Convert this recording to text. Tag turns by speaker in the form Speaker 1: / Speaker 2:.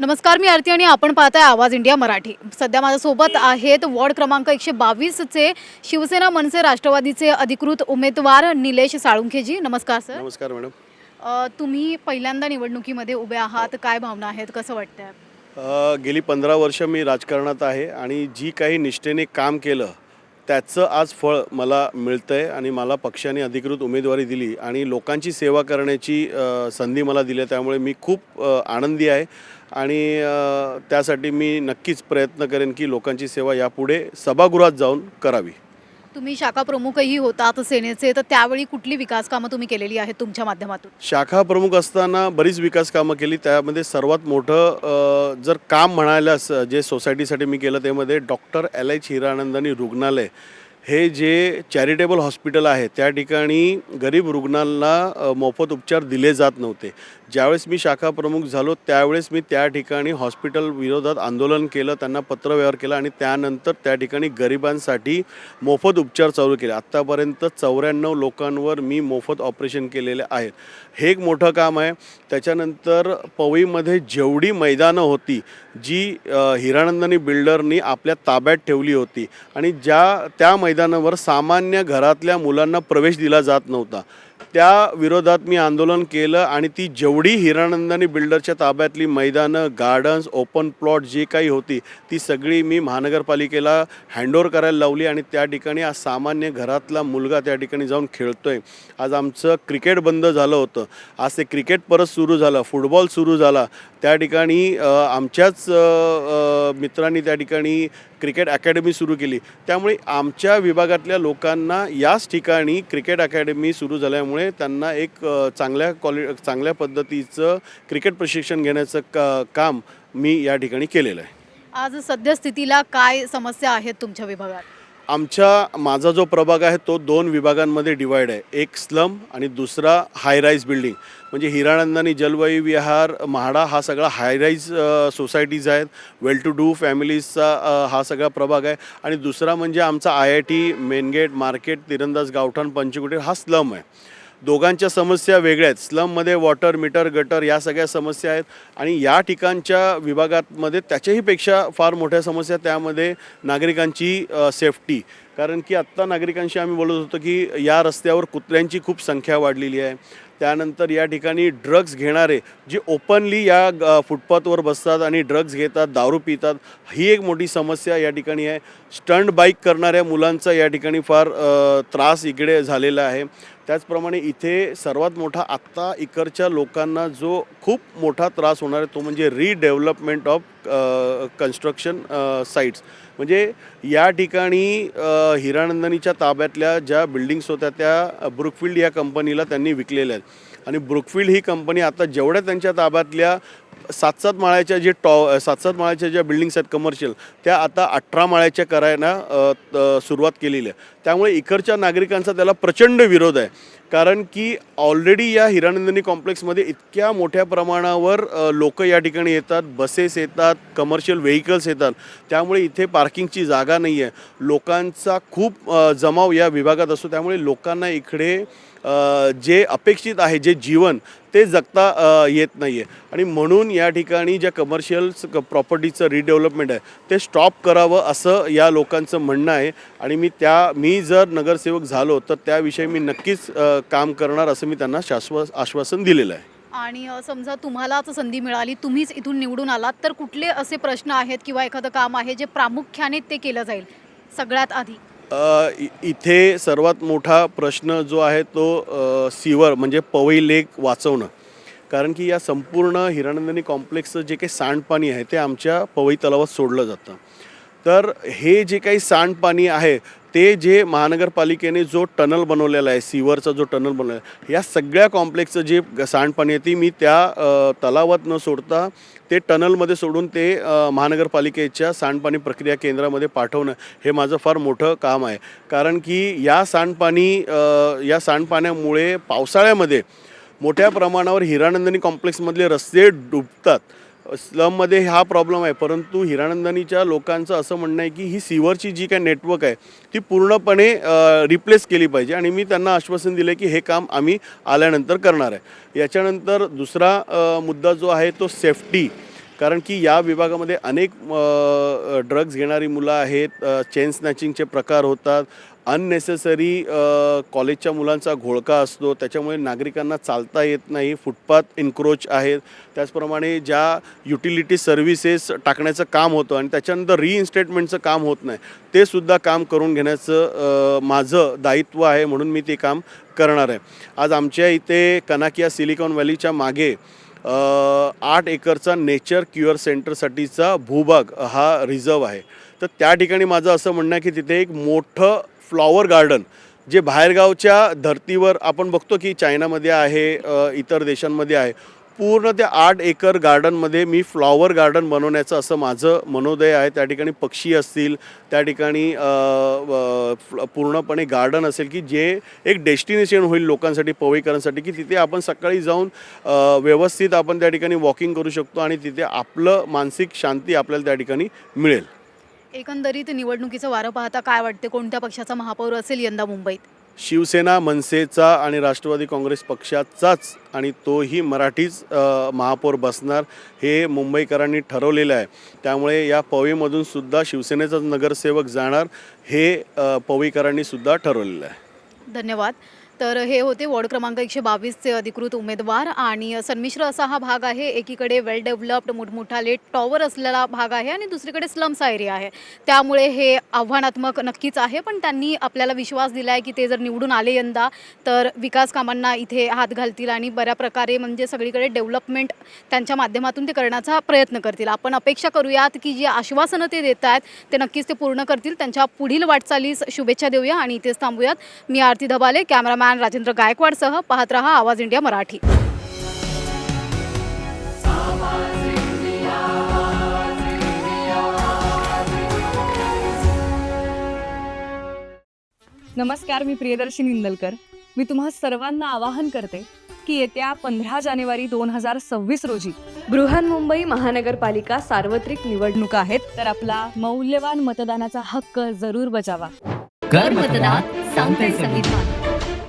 Speaker 1: नमस्कार मी आरती आणि आपण पाहताय आवाज इंडिया मराठी. सध्या माझ्यासोबत आहेत वॉर्ड क्रमांक एकशे बावीसचे शिवसेना मनसे राष्ट्रवादीचे अधिकृत उमेदवार निलेश साळुंखेजी. नमस्कार सर.
Speaker 2: नमस्कार मॅडम.
Speaker 1: अ, तुम्ही पहिल्यांदा निवडणुकीमध्ये उभे आहात. काय भावना आहेत? कसं वाटतंय?
Speaker 2: अ, गेली पंधरा वर्ष मी राजकारणात आहे आणि जी काही निष्ठेने काम केलं त्याचं आज फळ मला मिळतं आहे आणि मला पक्षाने अधिकृत उमेदवारी दिली आणि लोकांची सेवा करण्याची संधी मला दिली आहे. त्यामुळे मी खूप आनंदी आहे आणि त्यासाठी मी नक्कीच प्रयत्न करेन की लोकांची सेवा यापुढे सभागृहात जाऊन करावी
Speaker 1: तुम्ही शाखा प्रमुखही होतात सेनेचे तर त्यावेळी कुठली विकास कामं तुम्ही केलेली आहेत तुमच्या माध्यमातून?
Speaker 2: शाखा प्रमुख असताना बरीच विकास कामं केली. त्यामध्ये सर्वात मोठं अ, जर काम म्हणायलाच जे सोसायटीसाठी मी केलं त्यामध्ये डॉक्टर एल एच हिरानंदानी रुग्णालय. हे जे चॅरिटेबल हॉस्पिटल आहे त्या ठिकाणी गरीब रुग्णांना मोफत उपचार दिले जात नव्हते. ज्यावेळेस मी शाखा प्रमुख झालो त्यावेळेस मी त्या ठिकाणी हॉस्पिटल विरोधात आंदोलन केलं त्यांना पत्रव्यवहार केला आणि त्यानंतर त्या ठिकाणी गरिबांसाठी मोफत उपचार चालू केले. आत्तापर्यंत चौऱ्याण्णव लोकांवर मी मोफत ऑपरेशन केलेले आहेत. हे एक मोठं काम आहे. त्याच्यानंतर पवईमध्ये जेवढी मैदानं होती जी हिरानंदानी बिल्डरनी आपल्या ताब्यात ठेवली होती आणि ज्या त्या मैदानावर सामान्य घरातल्या मुलांना प्रवेश दिला जात नव्हता. त्या विरोधात मी आंदोलन केलं आणि ती जेवढी हिरानंदानी बिल्डरच्या ताब्यातली मैदानं गार्डन्स ओपन प्लॉट जी काही होती ती सगळी मी महानगरपालिकेला हँडओव्हर करायला लावली आणि त्या ठिकाणी आज सामान्य घरातला मुलगा त्या ठिकाणी जाऊन खेळतोय. आज आमचं क्रिकेट बंद झालं होतं. आज ते क्रिकेट परत सुरू झालं फुटबॉल सुरू झाला. त्या ठिकाणी आमच्याच मित्रांनी त्या ठिकाणी क्रिकेट अकॅडमी सुरू केली. त्यामुळे आमच्या विभागातल्या लोकांना याच ठिकाणी क्रिकेट अकॅडमी सुरू झाल्यामुळे त्यांना एक चांगल्या क्वालि चांगल्या पद्धतीचं क्रिकेट प्रशिक्षण घेण्याचं का काम मी या ठिकाणी केलेलं आहे.
Speaker 1: आज सध्या स्थितीला काय समस्या आहेत तुमच्या विभागात?
Speaker 2: आमच्या माझा जो प्रभाग आहे तो दोन विभागांमध्ये डिवाईड आहे. एक स्लम आणि दुसरा हाय राईज बिल्डिंग म्हणजे हिरानंदानी जलवायू विहार म्हाडा हा सगळा हाय राईज सोसायटीज आहेत. वेल टू डू फॅमिलीजचा हा सगळा प्रभाग आहे. आणि दुसरा म्हणजे आमचा I I T main gate market Tirandaz गावठाण पंचकुटी हा स्लम आहे. दोघांच्या समस्या वेगळ्या आहेत स्लममध्ये वॉटर मीटर गटर या सगळ्या समस्या आहेत. आणि या ठिकाणच्या विभागामध्ये त्याच्याहीपेक्षा फार मोठ्या समस्या त्यामध्ये नागरिकांची सेफ्टी कारण की आत्ता नागरिकांशी आम्ही बोलत होतो की या रस्त्यावर कुत्र्यांची खूप संख्या वाढलेली आहे. त्यानंतर या ठिकाणी ड्रग्ज घेणारे जे ओपनली या फुटपाथवर बसतात आणि ड्रग्ज घेतात दारू पितात ही एक मोठी समस्या या ठिकाणी आहे. स्टंट बाईक करणाऱ्या मुलांचा या ठिकाणी फार त्रास इकडे झालेला आहे. त्याचप्रमाणे इथे सर्वात मोठा आत्ता इकडच्या लोकांना जो खूप मोठा त्रास होणार आहे तो म्हणजे रिडेव्हलपमेंट ऑफ कन्स्ट्रक्शन साईट्स म्हणजे या ठिकाणी हिरानंदनीच्या ताब्यातल्या ज्या बिल्डिंग्स होत्या त्या ब्रुकफिल्ड या कंपनीला त्यांनी विकलेल्या आहेत. आणि ब्रुकफिल्ड ही कंपनी आता जेवढ्या त्यांच्या ताब्यातल्या सात सात माळ्याच्या जे टॉ सात सात माळ्याच्या ज्या बिल्डिंग्स आहेत कमर्शियल त्या आता अठरा माळ्याच्या करायला सुरुवात केलेली आहे. त्यामुळे इकडच्या नागरिकांचा त्याला प्रचंड विरोध आहे. कारण की ऑलरेडी या हिरानंदिनी कॉम्प्लेक्समध्ये इतक्या मोठ्या प्रमाणावर लोक या ठिकाणी येतात बसेस येतात कमर्शियल व्हेकल्स येतात. त्यामुळे इथे पार्किंगची जागा नाही आहे लोकांचा खूप जमाव या विभागात असतो. त्यामुळे लोकांना इकडे जे अपेक्षित आहे जे जीवन ते जगता येत नाही आहे आणि म्हणून या ठिकाणी ज्या कमर्शियल प्रॉपर्टीचं रिडेव्हलपमेंट आहे ते स्टॉप करावं असं या लोकांचं म्हणणं आहे. आणि मी त्या मी जर नगरसेवक झालो तर त्याविषयी मी नक्कीच काम करणार असं मी त्यांना शाश्वस आश्वासन दिलेलं आहे.
Speaker 1: आणि अ, समजा तुम्हालाच संधी मिळाली तुम्हीच इथून निवडून आलात तर कुठले असे प्रश्न आहेत किंवा एखादं काम आहे जे प्रामुख्याने ते केलं जाईल सगळ्यात आधी?
Speaker 2: अ, इ- इथे सर्वात मोठा प्रश्न जो आहे तो अ, सीवर म्हणजे पवई लेक वाचवणं. कारण की या संपूर्ण हिरानंदिनी कॉम्प्लेक्सचं जे काही सांडपाणी आहे ते आमच्या पवई तलावात सोडलं जातं. तर हे जे काही सांडपाणी आहे ते जे महानगरपालिकेने जो टनल बनवलेला आहे सीवरचा जो टनल बनवलेला आहे या सगळ्या कॉम्प्लेक्सचं जे सांडपाणी आहे ती मी त्या तलावात न सोडता ते टनलमध्ये सोडून ते महानगरपालिकेच्या सांडपाणी प्रक्रिया केंद्रामध्ये पाठवणं हे माझं फार मोठं काम आहे. कारण की या सांडपाणी या सांडपाण्यामुळे पावसाळ्यामध्ये मोठ्या प्रमाणावर हिरानंदिनी कॉम्प्लेक्समधले रस्ते डुबतात. स्लममध्ये हा प्रॉब्लेम आहे परंतु हिरानंदानीच्या लोकांचं असं म्हणणं आहे की ही सीवरची जी काही नेटवर्क आहे ती पूर्णपणे रिप्लेस केली पाहिजे. आणि मी त्यांना आश्वासन दिलं की हे काम आम्ही आल्यानंतर करणार आहे. याच्यानंतर दुसरा मुद्दा जो आहे तो सेफ्टी कारण की या विभागामध्ये अनेक ड्रग्ज घेणारी मुलं आहेत चेन स्नॅचिंगचे प्रकार होतात अननेसेसरी कॉलेजच्या मुलांचा घोळका असतो त्याच्यामुळे नागरिकांना चालता येत नाही फुटपाथ इन्क्रोच आहेत. त्याचप्रमाणे ज्या युटिलिटी सर्व्हिसेस टाकण्याचं काम होतं आणि त्याच्यानंतर रिइन्स्टेटमेंटचं काम होत नाही ते सुद्धा काम करून घेण्याचं माझं दायित्व आहे म्हणून मी ते काम करणार आहे. आज आमच्या इथे कनाकिया सिलिकॉन व्हॅलीच्या मागे आठ एकरचा नेचर क्युअर सेंटरसाठीचा भूभाग हा रिझर्व आहे. तर त्या ठिकाणी माझं असं म्हणणं आहे की तिथे एक मोठं फ्लॉवर गार्डन जे बाहेरगावच्या धर्तीवर आपण बघतो की चायनामध्ये आहे इतर देशांमध्ये आहे पूर्ण त्या आठ एकर गार्डनमध्ये मी फ्लॉवर गार्डन बनवण्याचं असं माझं मनोदय आहे. त्या ठिकाणी पक्षी असतील त्या ठिकाणी फ्ल- पूर्णपणे गार्डन असेल की जे एक डेस्टिनेशन होईल लोकांसाठी पवईकरांसाठी की तिथे आपण सकाळी जाऊन व्यवस्थित आपण त्या ठिकाणी वॉकिंग करू शकतो आणि तिथे आपलं मानसिक शांती आपल्याला त्या ठिकाणी मिळेल.
Speaker 1: एकंदरीत निवडणुकीचं वारं पाहता काय वाटते? कोणत्या पक्षाचा महापौर असेल यंदा मुंबईत?
Speaker 2: शिवसेना मनसेचा आणि राष्ट्रवादी काँग्रेस पक्षाचाच आणि तोही मराठीच महापौर बसणार हे मुंबईकरांनी ठरवलेलं आहे. त्यामुळे या पवईमधून सुद्धा शिवसेनेचाच नगरसेवक जाणार हे अ, पवईकरांनी सुद्धा ठरवलेलं आहे.
Speaker 1: धन्यवाद. तर हे होते वॉर्ड क्रमांक एकशे बावीसचे अधिकृत उमेदवार आणि संमिश्र असा हा भाग आहे. एकीकडे वेल डेव्हलप्ड मोठमोठाले टॉवर असलेला भाग आहे आणि दुसरीकडे स्लम्स एरिया आहे. त्यामुळे हे आव्हानात्मक नक्कीच आहे पण त्यांनी आपल्याला विश्वास दिला आहे की ते जर निवडून आले यंदा तर विकास कामांना इथे हात घालतील आणि बऱ्या प्रकारे म्हणजे सगळीकडे डेव्हलपमेंट त्यांच्या माध्यमातून ते करण्याचा प्रयत्न करतील. आपण अपेक्षा करूयात की जी आश्वासनं ते देत आहेत ते नक्कीच ते पूर्ण करतील. त्यांच्या पुढील वाटचालीस शुभेच्छा देऊया आणि इथेच थांबूयात. मी आरती धबाले कॅमेरामॅन राजेंद्र गायकवाडसह पाहत रहा आवाज इंडिया मराठी.
Speaker 3: नमस्कार मी प्रियदर्शनी इंदलकर मी तुम्हा सर्वांना आवाहन करते की येत्या पंधरा जानेवारी दोन हजार सव्वीस रोजी बृहन्मुंबई महानगरपालिका सार्वत्रिक निवडणुका आहेत तर आपला मौल्यवान मतदानाचा हक्क जरूर बजावा.
Speaker 4: कर मतदान सांगते संविधान.